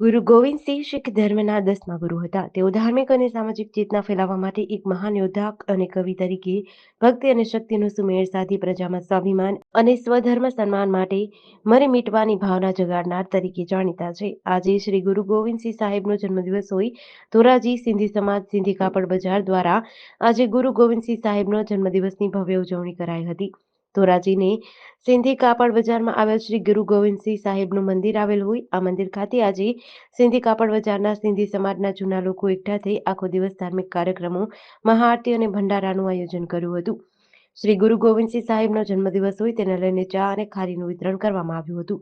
ગુરુ ગોવિંદસિંહ શીખ ધર્મના દસમા ગુરુ હતા. તેઓ ધાર્મિક અને સામાજિક ચેતના ફેલાવવા માટે એક મહાન યોદ્ધા અને કવિ તરીકે ભક્તિ અને શક્તિનો સુમેળ સાધી પ્રજામાં સ્વાભિમાન અને સ્વધર્મ સન્માન માટે મરી મીટવાની ભાવના જગાડનાર તરીકે જાણીતા છે. આજે શ્રી ગુરુ ગોવિંદસિંહ સાહેબનો જન્મદિવસ હોય ધોરાજી સિંધી સમાજ સિંધી કાપડ બજાર દ્વારા આજે ગુરુ ગોવિંદસિંહ સાહેબનો જન્મદિવસની ભવ્ય ઉજવણી કરાઈ હતી. ધોરાજીને સિંધી કાપડ બજારમાં આવેલ શ્રી ગુરુ ગોવિંદસિંહ સાહેબનું મંદિર આવેલ હોય. આ મંદિર ખાતે આજે સિંધી કાપડ બજારના સિંધી સમાજના જૂના લોકો એકઠા થઈ આખો દિવસ ધાર્મિક કાર્યક્રમો, મહાઆરતી અને ભંડારાનું આયોજન કર્યું હતું. શ્રી ગુરુ ગોવિંદસિંહ સાહેબનો જન્મદિવસ હોય તેને લઈને ચા અને ખારીનું વિતરણ કરવામાં આવ્યું હતું.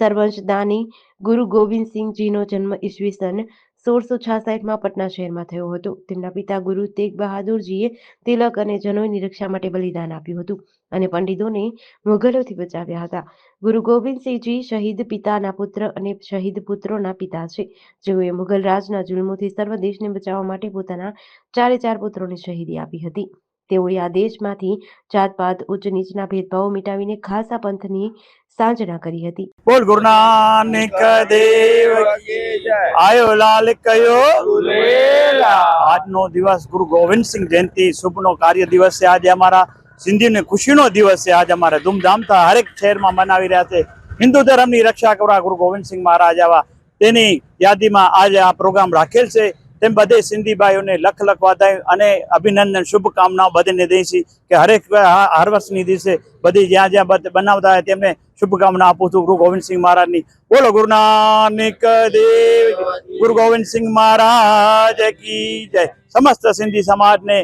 સરવંશ દાની ગુરુ ગોવિંદસિંહજીનો જન્મ ઈસવીસન સોળસો છાસઠમાં પટના શહેરમાં થયો હતો. તેમના પિતા ગુરુ તેગ બહાદુરજીએ તિલક અને જનોઈની રક્ષા માટે બલિદાન આપ્યું હતું અને પંડિતોને મુઘલોથી બચાવ્યા હતા. ગુરુ ગોવિંદસિંહજી શહીદ પિતાના પુત્ર અને શહીદ પુત્રોના પિતા છે. જેઓએ મુગલ રાજના જુલ્મોથી સર્વ દેશને બચાવવા માટે પોતાના ચારે ચાર પુત્રોને શહીદી આપી હતી. તેઓએ આ દેશમાંથી જાતપાત ઉચ્ચ નીચના ભેદભાવો મિટાવીને ખાસા પંથની સાંજના કરી હતી. બોલ ગુરુ નાનક દેવ આયો લાલ કયો? આજનો દિવસ ગુરુ ગોવિંદસિંહ જયંતિ શુભનો કાર્ય દિવસ છે. આજે અમારા સિંધીની ખુશીનો દિવસ છે. આજે અમારે ધૂમધામથી હરેક શહેરમાં મનાવી રહ્યા છે. હિન્દુ ધર્મની રક્ષા કરવા ગુરુ ગોવિંદસિંહ મહારાજ આવા તેની યાદીમાં આજે આ પ્રોગ્રામ રાખેલ છે. તેમ બધે સિંધી ભાઈઓને લખ લખ વધાય અને અભિનંદન, શુભકામનાઓ બધાને દઈ છે કે હરેક હર વર્ષની દિવસે બધી જ્યાં જ્યાં બનાવતા હોય તેમને શુભકામના આપું છું. ગુરુ ગોવિંદસિંહ મહારાજની. બોલો, ગુરુ નાનક દેવ. ગુરુ ગોવિંદસિંહ મહારાજ કી જય. સમસ્ત સિંધી સમાજને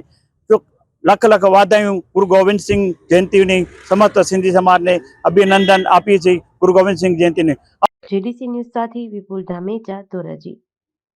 લખ લખ વાદાયું ગુરુ ગોવિંદસિંહ જયંતિની સમસ્ત સિંધી સમાજને અભિનંદન આપીએ છીએ. ગુરુ ગોવિંદસિંહ જયંતિને. જીડીસી ન્યૂઝ સાથે વિપુલ ધામેચા, ધોરાજી.